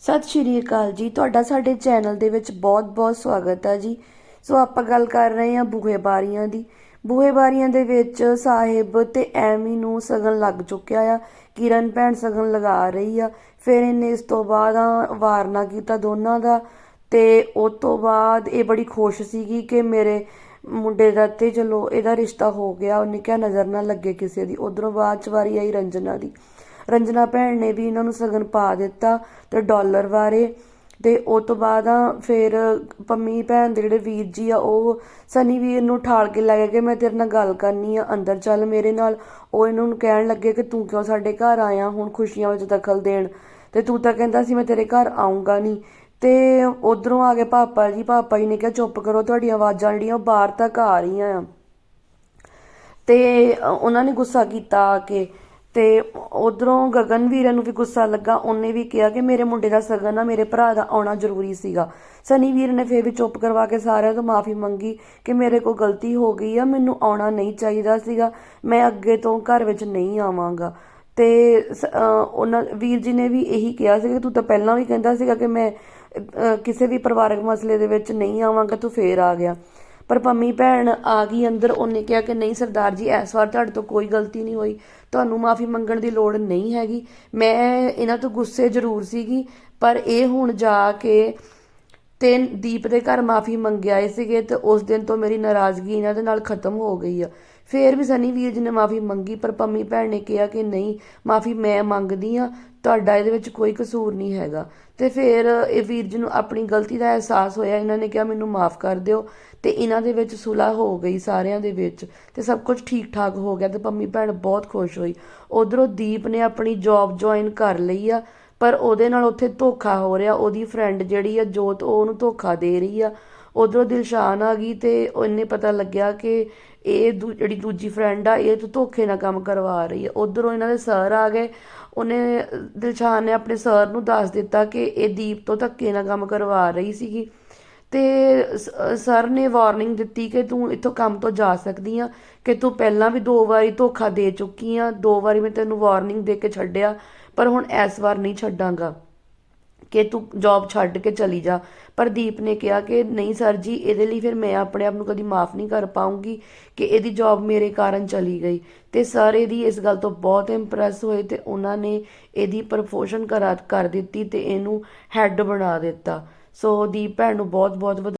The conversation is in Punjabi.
ਸਤਿ ਸ਼੍ਰੀ ਅਕਾਲ ਜੀ। ਤੁਹਾਡਾ ਸਾਡੇ ਚੈਨਲ ਦੇ ਵਿੱਚ ਬਹੁਤ-ਬਹੁਤ ਸਵਾਗਤ ਹੈ ਜੀ। ਸੋ ਆਪਾਂ ਗੱਲ ਕਰ ਰਹੇ ਹਾਂ ਬੂਹੇਬਾਰੀਆਂ ਦੀ। ਬੂਹੇਬਾਰੀਆਂ ਦੇ ਵਿੱਚ ਸਾਹਿਬ ਤੇ ਐਮੀ ਨੂੰ ਸਗਨ ਲੱਗ ਚੁੱਕਿਆ ਆ। ਕਿਰਨ ਭੈਣ ਸਗਨ ਲਗਾ ਰਹੀ ਆ। ਫਿਰ ਇਹਨੇ ਇਸ ਤੋਂ ਬਾਅਦ ਵਾਰਨਾ ਕੀਤਾ ਦੋਨਾਂ ਦਾ। ਤੇ ਉਸ ਤੋਂ ਬਾਅਦ ਇਹ ਬੜੀ ਖੁਸ਼ ਸੀਗੀ ਕਿ ਮੇਰੇ ਮੁੰਡੇ ਦਾ ਤੇ ਚਲੋ ਇਹਦਾ ਰਿਸ਼ਤਾ ਹੋ ਗਿਆ। ਉਹਨੇ ਕਿਹਾ ਨਜ਼ਰ ਨਾ ਲੱਗੇ ਕਿਸੇ ਦੀ। ਉਧਰੋਂ ਬਾਅਦ ਚ ਵਾਰੀ ਆਈ ਰੰਜਨਾ ਦੀ। ਰੰਜਨਾ ਭੈਣ ਨੇ ਵੀ ਇਹਨਾਂ ਨੂੰ ਸਗਨ ਪਾ ਦਿੱਤਾ ਅਤੇ ਡਾਲਰ ਬਾਰੇ ਅਤੇ ਉਹ ਤੋਂ ਬਾਅਦ ਆ ਫਿਰ ਪੰਮੀ ਭੈਣ ਦੇ ਜਿਹੜੇ ਵੀਰ ਜੀ ਆ, ਉਹ ਸਨੀ ਵੀਰ ਨੂੰ ਠਾਲ ਕੇ ਲੈ ਗਏ ਕਿ ਮੈਂ ਤੇਰੇ ਨਾਲ ਗੱਲ ਕਰਨੀ ਆ, ਅੰਦਰ ਚੱਲ ਮੇਰੇ ਨਾਲ। ਉਹ ਇਹਨਾਂ ਨੂੰ ਕਹਿਣ ਲੱਗੇ ਕਿ ਤੂੰ ਕਿਉਂ ਸਾਡੇ ਘਰ ਆਇਆ, ਹੁਣ ਖੁਸ਼ੀਆਂ ਵਿੱਚ ਦਖਲ ਦੇਣ। ਤੇ ਤੂੰ ਤਾਂ ਕਹਿੰਦਾ ਸੀ ਮੈਂ ਤੇਰੇ ਘਰ ਆਉਂਗਾ ਨਹੀਂ ਤੇ ਉਧਰੋਂ ਆ ਗਏ ਪਾਪਾ ਜੀ ਪਾਪਾ ਜੀ ਨੇ ਕਿਹਾ, ਚੁੱਪ ਕਰੋ, ਤੁਹਾਡੀਆਂ ਆਵਾਜ਼ਾਂ ਜਿਹੜੀਆਂ ਉਹ ਬਾਹਰ ਤੱਕ ਆ ਰਹੀਆਂ ਆ। ਤੇ ਉਹਨਾਂ ਨੇ ਗੁੱਸਾ ਕੀਤਾ ਆ ਕੇ। ਤੇ ਉਧਰੋਂ ਗਗਨ ਵੀਰੇ ਨੂੰ ਵੀ ਗੁੱਸਾ ਲੱਗਾ। ਉਹਨੇ ਵੀ ਕਿਹਾ ਕਿ ਮੇਰੇ ਮੁੰਡੇ ਦਾ ਸਗਨ ਆ ਮੇਰੇ ਭਰਾ ਦਾ ਆਉਣਾ ਜ਼ਰੂਰੀ ਸੀਗਾ। ਸਨੀ ਵੀਰ ਨੇ ਫੇਰ ਵੀ ਚੁੱਪ ਕਰਵਾ ਕੇ ਸਾਰਿਆਂ ਤੋਂ ਮਾਫੀ ਮੰਗੀ ਕਿ ਮੇਰੇ ਕੋਲ ਗਲਤੀ ਹੋ ਗਈ ਆ, ਮੈਨੂੰ ਆਉਣਾ ਨਹੀਂ ਚਾਹੀਦਾ ਸੀਗਾ। ਮੈਂ ਅੱਗੇ ਤੋਂ ਘਰ ਵਿੱਚ ਨਹੀਂ ਆਵਾਂਗਾ। ਤੇ ਸ- ਉਹਨਾਂ, ਵੀਰ ਜੀ ਨੇ ਵੀ ਇਹੀ ਕਿਹਾ ਸੀ ਕਿ ਤੂੰ ਤਾਂ ਪਹਿਲਾਂ ਵੀ ਕਹਿੰਦਾ ਸੀਗਾ ਕਿ ਮੈਂ ਕਿਸੇ ਵੀ ਪਰਿਵਾਰਕ ਮਸਲੇ ਦੇ ਵਿੱਚ ਨਹੀਂ ਆਵਾਂਗਾ, ਤੂੰ ਫੇਰ ਆ ਗਿਆ। ਪਰ ਪੰਮੀ ਭੈਣ ਆ ਗਈ ਅੰਦਰ, ਉਹਨੇ ਕਿਹਾ ਕਿ ਨਹੀਂ ਸਰਦਾਰ ਜੀ, ਇਸ ਵਾਰ ਤੁਹਾਡੇ ਤੋਂ ਕੋਈ ਗਲਤੀ ਨਹੀਂ ਹੋਈ। ਤੁਹਾਨੂੰ ਮਾਫੀ ਮੰਗਣ ਦੀ ਲੋੜ ਨਹੀਂ ਹੈਗੀ। ਮੈਂ ਇਹਨਾਂ ਤੋਂ ਗੁੱਸੇ ਜ਼ਰੂਰ ਸੀਗੀ, ਪਰ ਇਹ ਹੁਣ ਜਾ ਕੇ ਅਤੇ ਦੀਪ ਦੇ ਘਰ ਮਾਫੀ ਮੰਗਿਆ ਆਏ ਸੀਗੇ ਅਤੇ ਉਸ ਦਿਨ ਤੋਂ ਮੇਰੀ ਨਾਰਾਜ਼ਗੀ ਇਹਨਾਂ ਦੇ ਨਾਲ ਖਤਮ ਹੋ ਗਈ ਆ। ਫਿਰ ਵੀ ਸਨੀ ਵੀਰ ਜੀ ਨੇ ਮਾਫੀ ਮੰਗੀ, ਪਰ ਪੰਮੀ ਭੈਣ ਨੇ ਕਿਹਾ ਕਿ ਨਹੀਂ, ਮਾਫੀ ਮੈਂ ਮੰਗਦੀ ਹਾਂ, ਤੁਹਾਡਾ ਇਹਦੇ ਵਿੱਚ ਕੋਈ ਕਸੂਰ ਨਹੀਂ ਹੈਗਾ। ਤੇ ਫਿਰ ਇਹ ਵੀਰ ਜੀ ਨੂੰ ਆਪਣੀ ਗਲਤੀ ਦਾ ਅਹਿਸਾਸ ਹੋਇਆ, ਇਹਨਾਂ ਨੇ ਕਿਹਾ ਮੈਨੂੰ ਮਾਫ ਕਰ ਦਿਓ ਤੇ ਇਹਨਾਂ ਦੇ ਵਿੱਚ ਸੁਲ੍ਹਾ ਹੋ ਗਈ ਸਾਰਿਆਂ ਦੇ ਵਿੱਚ ਤੇ ਸਭ ਕੁਝ ਠੀਕ ਠਾਕ ਹੋ ਗਿਆ ਤੇ ਪੰਮੀ ਭੈਣ ਬਹੁਤ ਖੁਸ਼ ਹੋਈ। ਉਧਰੋਂ ਦੀਪ ਨੇ ਆਪਣੀ ਜੌਬ ਜੁਆਇਨ ਕਰ ਲਈ ਆ ਪਰ ਉਹਦੇ ਨਾਲ ਉੱਥੇ ਧੋਖਾ ਹੋ ਰਿਹਾ, ਉਹਦੀ ਫਰੈਂਡ ਜਿਹੜੀ ਆ ਜੋਤ, ਉਹ ਉਹਨੂੰ ਧੋਖਾ ਦੇ ਰਹੀ ਆ। ਉਧਰੋਂ ਦਿਲਸ਼ਾਨ ਆ ਗਈ ਤੇ ਉਹਨੇ ਪਤਾ ਲੱਗਿਆ ਕਿ ਇਹ ਦੂ- ਜਿਹੜੀ ਦੂਜੀ ਫਰੈਂਡ ਆ, ਇਹ ਤੋਂ ਧੋਖੇ ਨਾਲ ਕੰਮ ਕਰਵਾ ਰਹੀ ਆ। ਉਧਰੋਂ ਇਹਨਾਂ ਦੇ ਸਰ ਆ ਗਏ। ਉਹਨੇ, ਦਿਲਸ਼ਾਨ ਨੇ ਆਪਣੇ ਸਰ ਨੂੰ ਦੱਸ ਦਿੱਤਾ ਕਿ ਇਹ ਦੀਪ ਤੋਂ ਧੱਕੇ ਨਾਲ ਕੰਮ ਕਰਵਾ ਰਹੀ ਸੀਗੀ। ਅਤੇ ਸ- ਸਰ ਨੇ ਵਾਰਨਿੰਗ ਦਿੱਤੀ ਕਿ ਤੂੰ ਇੱਥੋਂ ਕੰਮ ਤੋਂ ਜਾ ਸਕਦੀ ਆ, ਕਿ ਤੂੰ ਪਹਿਲਾਂ ਵੀ ਦੋ ਵਾਰੀ ਧੋਖਾ ਦੇ ਚੁੱਕੀ ਆ, ਦੋ ਵਾਰੀ ਮੈਂ ਤੈਨੂੰ ਵਾਰਨਿੰਗ ਦੇ ਕੇ ਛੱਡਿਆ, ਪਰ ਹੁਣ ਇਸ ਵਾਰ ਨਹੀਂ ਛੱਡਾਂਗਾ, ਕਿ ਤੂੰ ਜੌਬ ਛੱਡ ਕੇ ਚਲੀ ਜਾ। ਪਰ ਦੀਪ ਨੇ ਕਿਹਾ ਕਿ ਨਹੀਂ ਸਰ ਜੀ, ਇਹਦੇ ਲਈ ਫਿਰ ਮੈਂ ਆਪਣੇ ਆਪ ਨੂੰ ਕਦੀ ਮਾਫ ਨਹੀਂ ਕਰ ਪਾਉਂਗੀ ਕਿ ਇਹਦੀ ਜੌਬ ਮੇਰੇ ਕਾਰਨ ਚਲੀ ਗਈ। ਤੇ ਸਰ ਇਹਦੀ ਇਸ ਗੱਲ ਤੋਂ ਬਹੁਤ ਇੰਪ੍ਰੈਸ ਹੋਏ ਤੇ ਉਹਨਾਂ ਨੇ ਇਹਦੀ ਪ੍ਰਮੋਸ਼ਨ ਕਰਾ, ਕਰ ਦਿੱਤੀ ਤੇ ਇਹਨੂੰ ਹੈੱਡ ਬਣਾ ਦਿੱਤਾ। ਸੋ ਦੀਪ ਭੈਣ ਨੂੰ ਬਹੁਤ ਬਹੁਤ ਵਧਾਈ